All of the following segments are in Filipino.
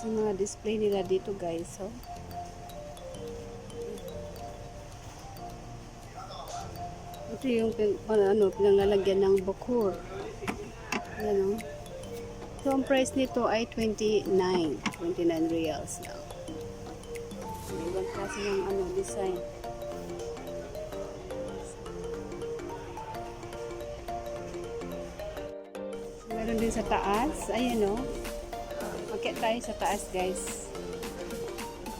sa mga display nila dito guys. So, ito yung pin, ano, pinangalagyan ng bukur. Yan o. So, ang price nito ay 29. 29 reals lang. May ibang klase ng ano, design. Meron din sa taas. Ayan o. Makit tayo sa taas guys.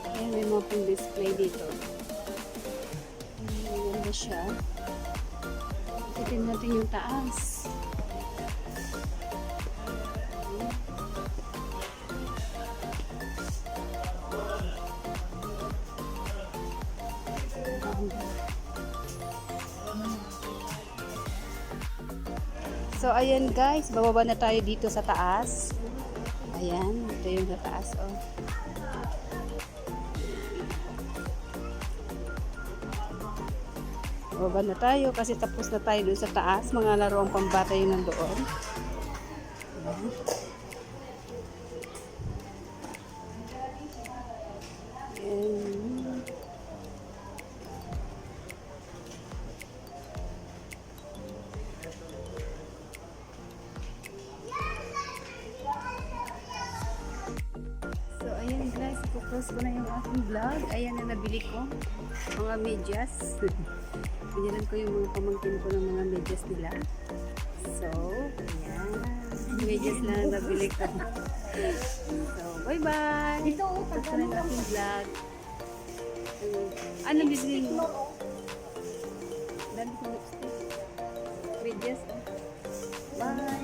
Ayan, may mga display dito. Ayan, maganda siya. Itin natin yung taas. So, ayan guys, bababa na tayo dito sa taas. Ayan, ito yung sa taas, oh. Bababa na tayo kasi tapos na tayo doon sa taas. Mga laruang pambata yun nandoon. Ayan. Ipopost ko na yung aking vlog. Ayan na nabili ko. Mga medyas. Binilan ko yung mga pamangkin ko ng mga medyas nila. So, ayan. Medyas lang ang nabili ko. So, bye-bye! Ito, tapos ko na yung aking vlog. Ano bibili mo? Dami ko lipstick. Medyas. oh. Bye!